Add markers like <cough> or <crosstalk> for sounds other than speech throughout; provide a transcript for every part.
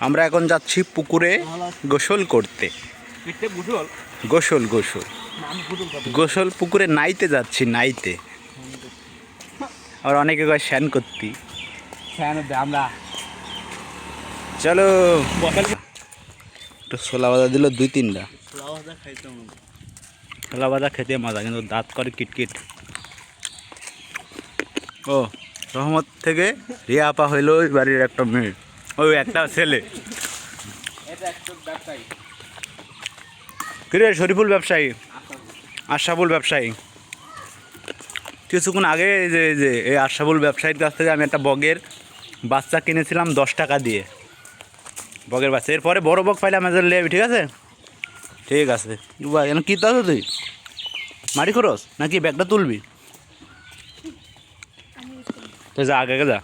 আমরা এখন যাচ্ছি পুকুরে গোসল করতে। গোসল? গোসল গোসল। পুকুরে নাইতে যাচ্ছি নাইতে। আর অনেকে কয় শ্যান করতি। আমরা। চলো। একটু ছোলা বাজা দিল দুই তিনটা। ছোলা বাজা খেতে মজা কিন্তু দাঁত করে কিটকিট। ও রহমত থেকে রিয়া আপা হইল বাড়ির একটা মেয়ে। ওই একটা ছেলে। কিরে শরীফুল ব্যবসায়ী? আশাফুল ব্যবসায়ী। কিছুক্ষণ আগে যে এই যে এই আশাফুল ব্যবসায়ীর কাছ থেকে আমি একটা বগের বাচ্চা কিনেছিলাম দশ টাকা দিয়ে। বগের বাচ্চা। এরপরে বড় বগ পাইলে আমাদের লেবি ঠিক আছে? ঠিক আছে। বা এখন কী তো তুই? মাটি খরচ নাকি ব্যাগটা তুলবি? তো যা আগে আগে যা।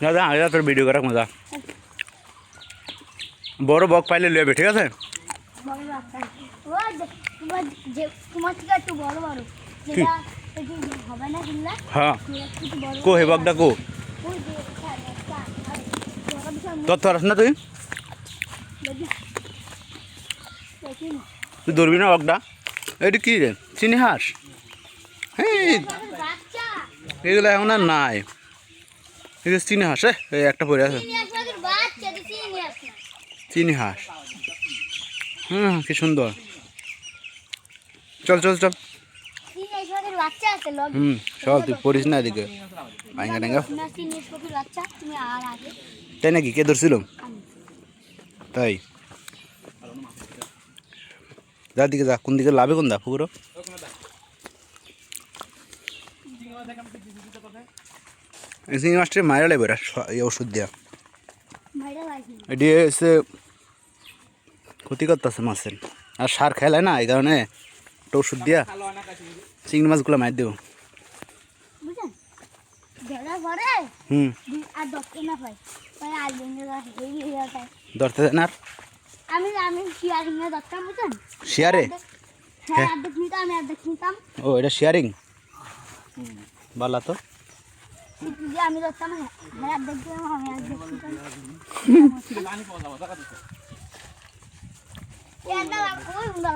যা আগে তোর ভিডিও করা মজা। বড় বক পাইলে লেবে ঠিক আছে? না হ্যাঁ। কো হে না তুই? না না কি রে? চিনি হাঁস হ্যাঁ এগুলো এখন আর নাই। এগুলো চিনি হাঁস এই একটা পড়ে আছে। চিনি হাঁস হুম কি সুন্দর। চল চল চল। হুম চল তুই পড়িস না এদিকে। ভাঙ্গা টাঙ্গা তাই নাকি? কে ধরছিল? তাই। যা দিকে যা কোন দিকে লাভে কোন দা পুকুরো চিংড়ি মাছটা মারা লাগবে এই ওষুধ দিয়া। এটি এসে ক্ষতি করতেছে মাছের। আর সার খেলায় না এই কারণে একটা ওষুধ দিয়া চিংড়ি মাছগুলো মার দেবো। হুম। হয়ে। ধরতে দেন আর? আমি আমি শিয়ার নিয়ে দশটা বুঝছেন শেয়ারে? হ্যাঁ হ্যাঁ। অর্ধেক নিতাম অর্ধেক নিতাম। ও এটা শেয়ারিং? বালা তো। আমি ধরতাম হ্যাঁ হ্যাঁ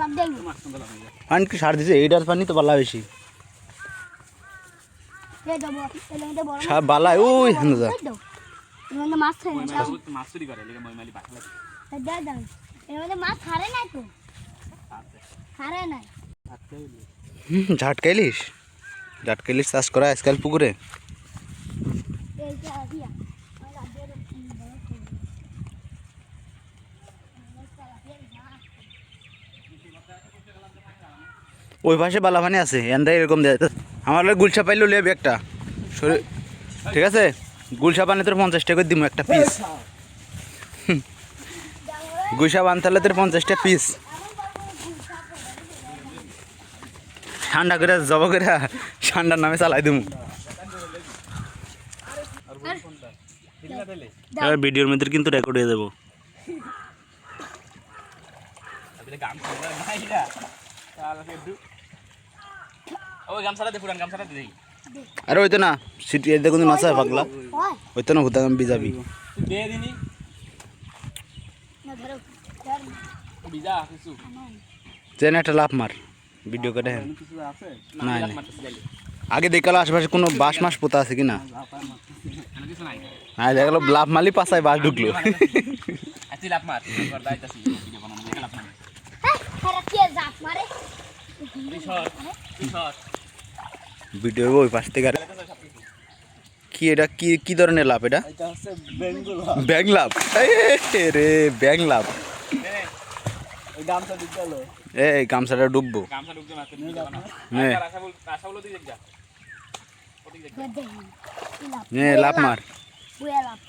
আমি লাগে পানি কি সার দিছে? এইটার পানি তো বালা বেশি। বালায় ওই হেন মাছ মাছ চুরি করে মাছ হারে নাই তো হারে নাই ঝাটকাইলিস। ঝাটকাইলিস চাষ করা আজকাল পুকুরে। ওই পাশে বালা পানি আছে এন্দাই এরকম দেয় আমার গুলশা পাইলো লেবে একটা। ঠিক আছে? গুলশা পানি তোর পঞ্চাশ টাকা দিব একটা পিস গুলশা বানতালে তোর পঞ্চাশটা পিস ঠান্ডা করে জব করে ঠান্ডার নামে চালাই দিমু। দাও। ভিডিওর মধ্যে কিন্তু রেকর্ড হয়ে যাব তাহলে গাম সারা নাই না তাহলে একটু ওই গামছাটা দে পুরান গামছাটা দে দেখি। আরে ওই তো না সিটি এতে কোনো মাছ পাগলা। হয় ওই তো না ভুতাগাম বিজাবি। তুই দে দিনি। না ধরো ধর। বিজা কিছু। যেন একটা লাভ মার ভিডিও করে। হ্যাঁ না, না না। আগে দেখাল আশেপাশে কোনো বাঁশ মাস পোতা আছে কি না হ্যাঁ দেখাল লাভ মালি পাশায় বাস ঢুকলো। ভিডিও হ্যাঁ ওই পাশ থেকে। কি এটা? কি কি ধরনের লাভ এটা? ব্যাং লাভ? রে ব্যাং লাভ। এই গামছাটা ডুববো গামছা ঢুকতে মারতে নিয়ে যাব না হ্যাঁ আশা বল আশা বলো তুই দেখ যা ওদিক দেখ দে ইলাপ হ্যাঁ লাভ মার বুয়া লাভ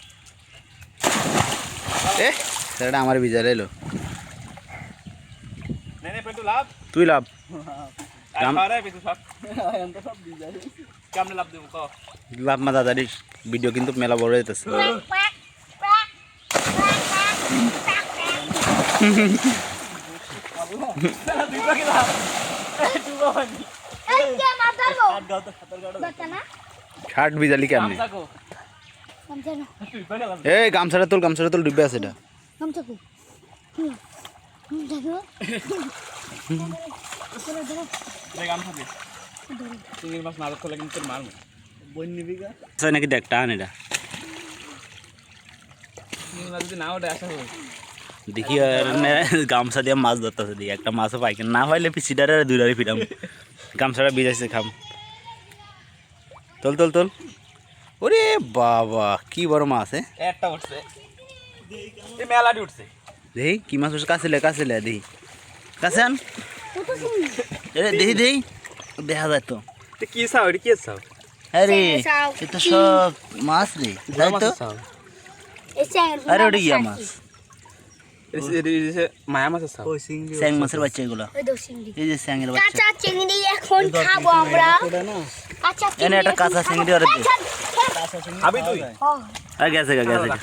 এ সেটা আমার বিজার এলো নে নে পেটু লাভ তুই লাভ <laughs> আর গাম- খাওয়া রে পেটু সব এত সব বিজা কেমনে লাভ দেবো ক লাভ মা দাদারি ভিডিও কিন্তু মেলা বড় হইতেছে প্যাক Shirt বিজালি কেমনে? এই গামছাটা তোল গামছাটা তোল, ডুবে আছে এটা। নাকি দেখ, টান এটা। দেখি গামছা দিয়ে মাছ ধরতেছে, দেখি। একটা মাছও পাই। না পাইলে পিছিটারে দুইটারে ফিরাম। গামছাটা ভিজাইছে, খাম। তোল তোল তোল ওরে বাবা কি বড় মাছ হ্যাঁ একটা উঠছে। এই মেলাটি উঠছে। দেখি কি মাছ উঠছে? কাছে লে কাছে লে দেখি কাছে আন। কত চিংড়ি এরে দেখি দেখি দেখা যায় তো। তো কি চাও এটা কি চাও? আরে চাও। এ তো সব মাছ রে তাই তো? চাও। এই চ্যাংড় আরে ওটা ইয়া মাছ। মায়া মাছের চাও স্যাং মাছের বাচ্চা এগুলো। ওই দো চিংড়ি এই যে স্যাংয়ের বাচ্চা। কাঁচা চিংড়ি এখন খাব আমরা। কাঁচা এনে একটা কাঁচা চিংড়ি ওরে দে। খাবি তুই? আর গেছে গা গেছে গা।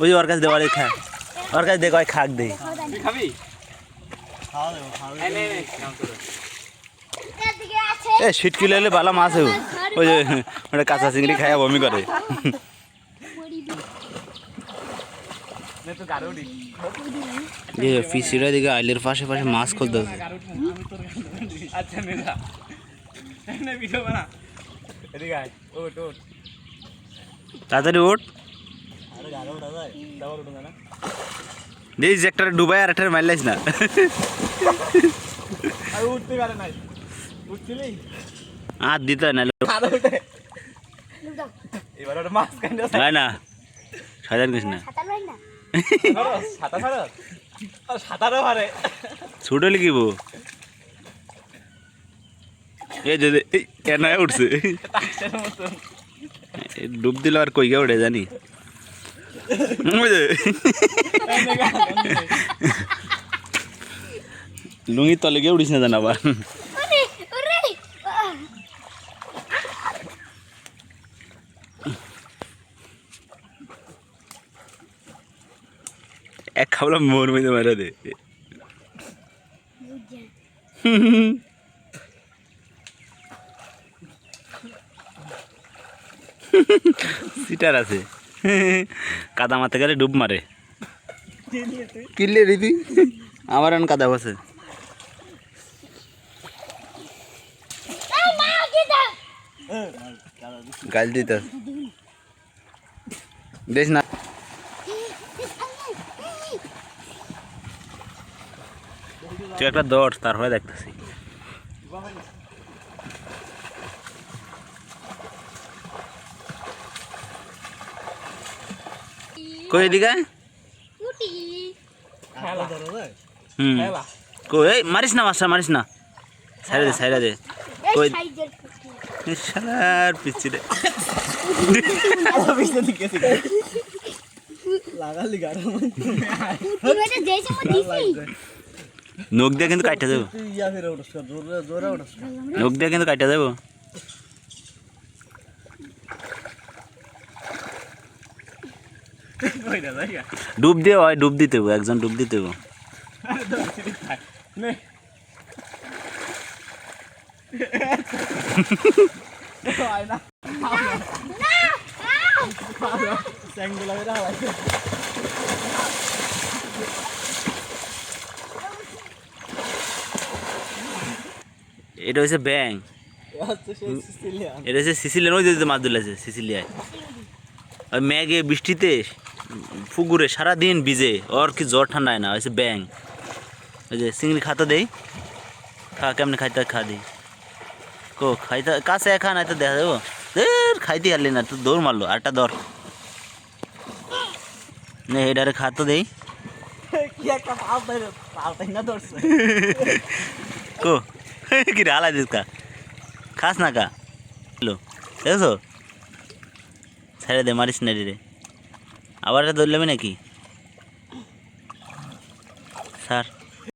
ওই যে ওর কাছে দেওয়ালে খা। ওর কাছে দেখো খাক দে। খাবি? এ সিটকি লাইলে ভালো মাছ ওই যে ওটা কাঁচা চিংড়ি খাইয়া বমি করে। পিসিরা দিকে আইলের পাশে পাশে মাছ খুলতেছে। আচ্ছা নে যা এই ভিডিও বানা এদিকে আয় তাড়াতাড়ি না একটা ডুবাই আর একটা মারলাইস না। আমি উঠতে পারে নাই। উঠছিলি? আর দিতে হয় না। আরও এবার ওটা মাছ কান্ড হয় না। সাজান কিছু না। সাঁতার সাঁতার সাঁতারও পারে ছোট লিখিব এই যে উঠছে। ডুব দিল আর কই উঠে জানি। লুঙ্গির তলে গিয়ে উঠিস না জান আবার। এক খাবলা মোর মধ্যে মারা দে। সিটার আছে কাদা মারতে গেলে ডুব মারে কিনলে তুই আমার এখন কাদা বসে গাল দিত। দেখ না। তুই একটা দৌড় তারপরে দেখতেছি। কই এদিকে? কুটি খেলা। হুম। কই? এই মারিস না মাস্টার মারিস না। সাইডে দে সাইডে দে। এই কই- কুটি শালার পিচ্ছি রে। কুটি দিছি নখ দিয়ে কিন্তু কাটতে যাব নখ দিয়ে কিন্তু কাটতে যাব কই না জায়গা <laughs> ডুব দিয়ে হয় ডুব দিতে হব একজন ডুব দিতে হব নে। আয় না স্যাংগুলা বেরা হয় এটা হচ্ছে ব্যাং <laughs> এটা হচ্ছে সিসিলিয়ান ওই যে যে মাছ ধরেছে সিসিলিয়ায় আর ম্যাগে বৃষ্টিতে পুকুরে সারাদিন ভিজে ওর কি জ্বর ঠান্ডা হয় না হয়েছে ব্যাং ওই যে চিংড়ি খাতে দেই খা কেমনি খাইতে খা দিই। কো খাইতে কাছে খা নাই তো দেখা যাব খাইতে হারলি না তো দৌড় মারলো আরটা দর নে এটারে খাতো দেই। কি না কো হালাই দিস কা খাস না কা দেখছ? ছেড়ে দে মারিস না রে। আবার এটা ধরলামি নাকি? স্যার।